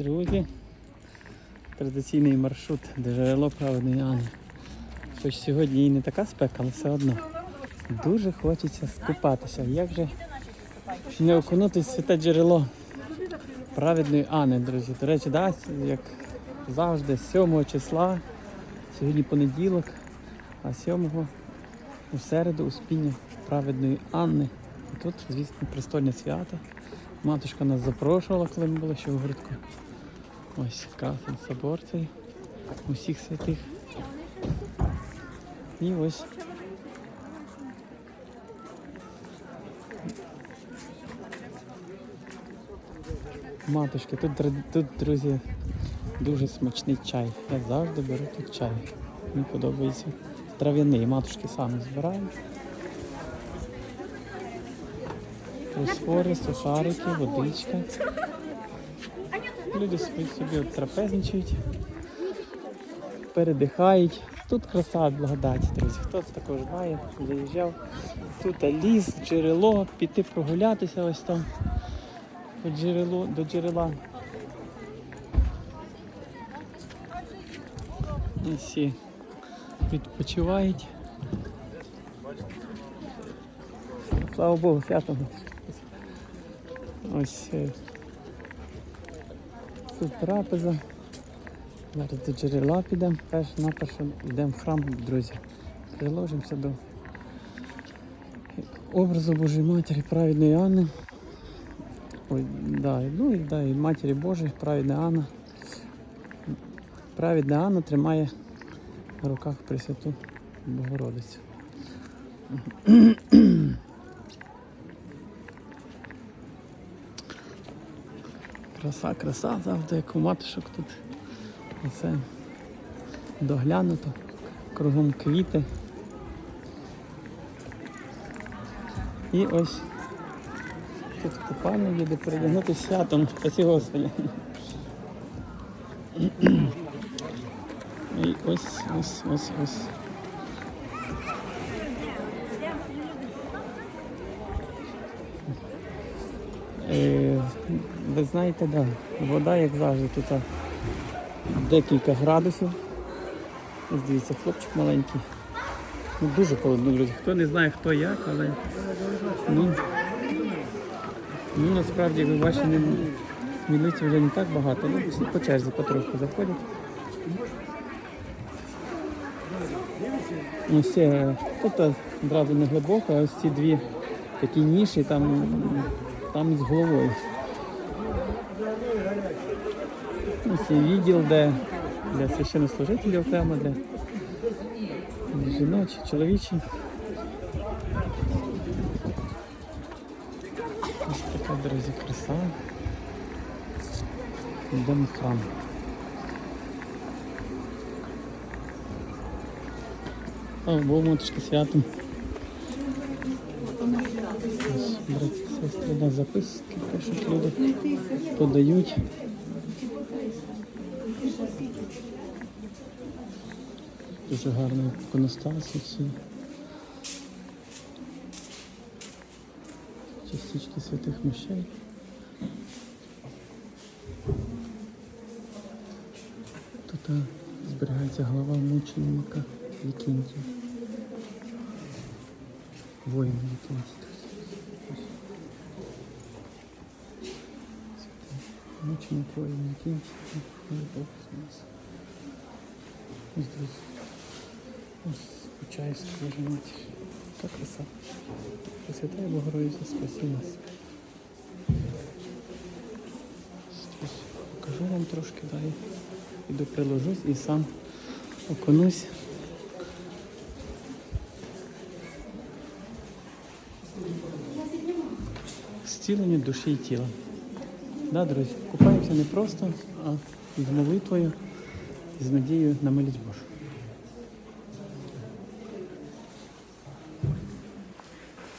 Друзі, традиційний маршрут до джерело праведної Ани. Хоч сьогодні і не така спека, але все одно. Дуже хочеться скупатися. Як же не окунутися святе джерело праведної Ани, друзі. До речі, да, як завжди, 7 числа, сьогодні понеділок, а 7 у середу успіння праведної Анни. І тут, звісно, престольне свято. Матушка нас запрошувала, коли ми були ще в городку. Ось красний собор цей усіх святих. І ось. Матушки, тут, тут, друзі, дуже смачний чай. Я завжди беру тут чай. Мені подобається. Трав'яний, матушки самі збирають. Просфори, сухарики, водичка. Люди собі, трапезничають, передихають. Тут краса благодаті, друзі. Хто також знає, заїжджав. Тут ліс, джерело, піти прогулятися ось там до, джерело, до джерела. І всі відпочивають. Слава Богу, свято. Ось е, тут трапеза. Зараз до джерела підемо. Перш наперше йдемо в храм, друзі. Приложимося до образу Божої Матері праведної Анни. Ой, да, ну і да, і Матері Божої, праведна Анна. Праведна Анна тримає в руках Пресвяту Богородицю. Краса, краса, завжди як у матушок тут. Все доглянуто, кругом квіти. І ось тут купальня є, де передягнути святом. Спасибо Господи. І ось, ось, ось, ось. Ви знаєте, да, вода, як завжди, тут декілька градусів. Ось дивіться, хлопчик маленький. Ну, дуже холодно, друзі. Хто не знає, хто як, але ну, ну насправді, ви бачите, не, смілиці вже не так багато, ну всі по черзі потроху заходять. Ось е, тут одразу не глибоко, а ось ці дві такі ніші там, там з головою. Ось є відділ, де для священнослужителів окремо, для жіночі, чоловічі. Ось така, друзі, краса. Йдемо в храм. О, Бог матушки святом. Ось, Брати, да, записки пишуть люди, подають. Дуже гарний іконостас всі. Частички святих мощей. Тут зберігається голова мученика Вікінтія. Воїн Вікінтій. Мученик воїн Вікінтій. Ой, Бог з нас. Ось друзі. Ось Почаївська Божа Матір. Така краса. Пресвятая Богородиця, спаси нас. Покажу вам трошки далі. Іду приложусь і сам окунусь. Зцілення душі і тіла. Да, друзі, купаємося не просто, а з молитвою, з надією на милість Божу.